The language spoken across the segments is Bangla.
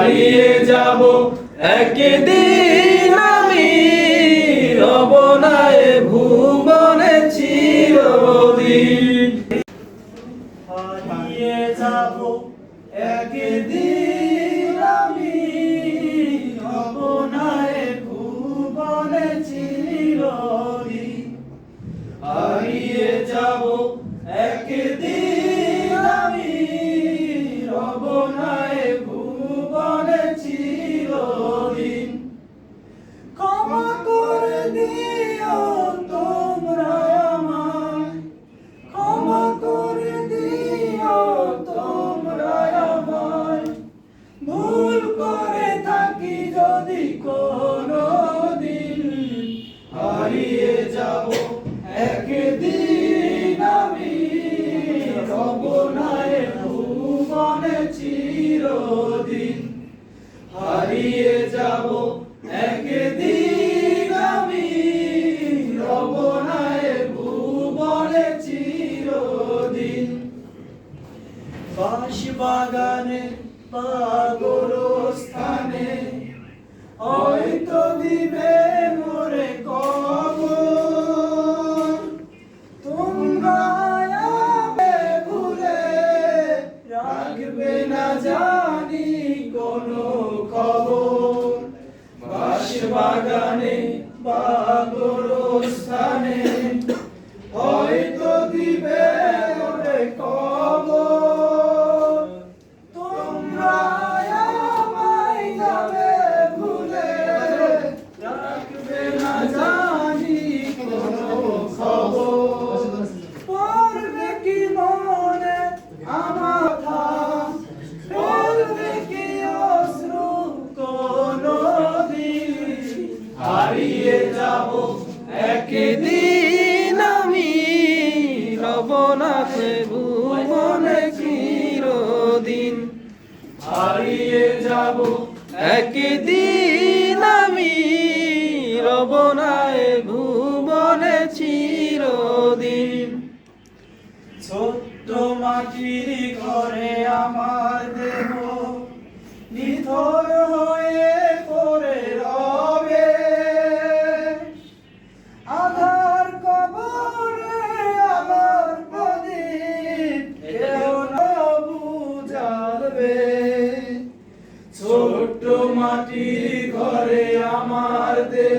হারিয়ে যাব। একদিন আমি রব না হারিয়ে যাব। একদিন আমি রব না ভুবনে চিরদিন হারিয়ে যাব। একদিন আমি রব না এ ভুবনে চিরদিন বাঁশ বাগানে পাগল স্থানে হয়তো দিবে মোরে বাগানে বাগর হারিয়ে যাব। একদিন আমি রব না ভুবনে চিরদিন। হারিয়ে যাব। একদিন আমি রব না ভুবনে চিরদিন। ছোট্ট মাটির ঘরে আমার দেহ, নিথর হয়ে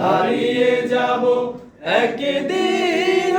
হারিয়ে যাব একদিন।